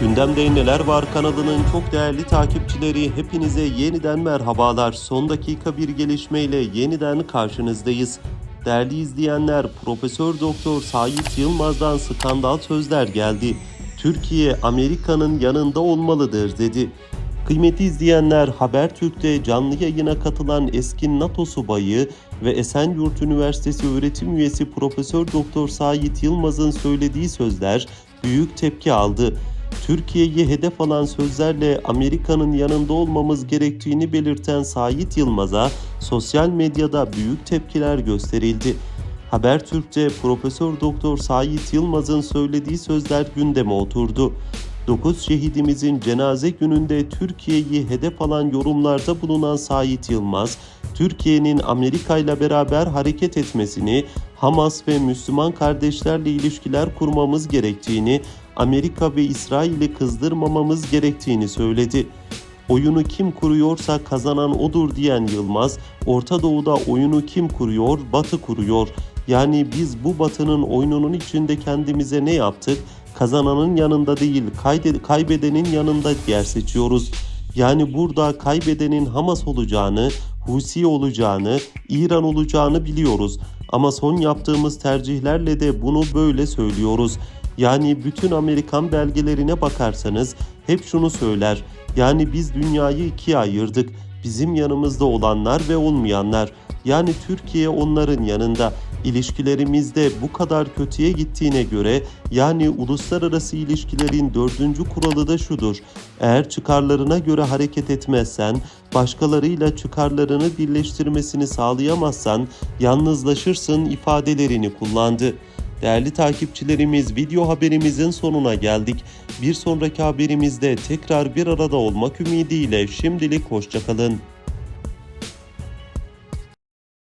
Gündemde Neler Var kanalının çok değerli takipçileri hepinize yeniden merhabalar. Son dakika bir gelişmeyle yeniden karşınızdayız. Değerli izleyenler, Profesör Doktor Sait Yılmaz'dan skandal sözler geldi. Türkiye Amerika'nın yanında olmalıdır dedi. Kıymetli izleyenler, Habertürk'te canlı yayına katılan eski NATO subayı ve Esenyurt Üniversitesi öğretim üyesi Profesör Doktor Sait Yılmaz'ın söylediği sözler büyük tepki aldı. Türkiye'yi hedef alan sözlerle Amerika'nın yanında olmamız gerektiğini belirten Sait Yılmaz'a sosyal medyada büyük tepkiler gösterildi. Habertürk'te Profesör Doktor Sait Yılmaz'ın söylediği sözler gündeme oturdu. 9 şehidimizin cenaze gününde Türkiye'yi hedef alan yorumlarda bulunan Sait Yılmaz, Türkiye'nin Amerika ile beraber hareket etmesini, Hamas ve Müslüman kardeşlerle ilişkiler kurmamız gerektiğini, Amerika ve İsrail'i kızdırmamamız gerektiğini söyledi. Oyunu kim kuruyorsa kazanan odur diyen Yılmaz, Orta Doğu'da oyunu kim kuruyor? Batı kuruyor. Yani biz bu batının oyununun içinde kendimize ne yaptık? Kazananın yanında değil, kaybedenin yanında yer seçiyoruz. Yani burada kaybedenin Hamas olacağını, Husi olacağını, İran olacağını biliyoruz. Ama son yaptığımız tercihlerle de bunu böyle söylüyoruz. Yani bütün Amerikan belgelerine bakarsanız hep şunu söyler. Yani biz dünyayı ikiye ayırdık. Bizim yanımızda olanlar ve olmayanlar. Yani Türkiye onların yanında. İlişkilerimizde bu kadar kötüye gittiğine göre yani uluslararası ilişkilerin dördüncü kuralı da şudur. Eğer çıkarlarına göre hareket etmezsen, başkalarıyla çıkarlarını birleştirmesini sağlayamazsan yalnızlaşırsın ifadelerini kullandı. Değerli takipçilerimiz video haberimizin sonuna geldik. Bir sonraki haberimizde tekrar bir arada olmak ümidiyle şimdilik hoşçakalın.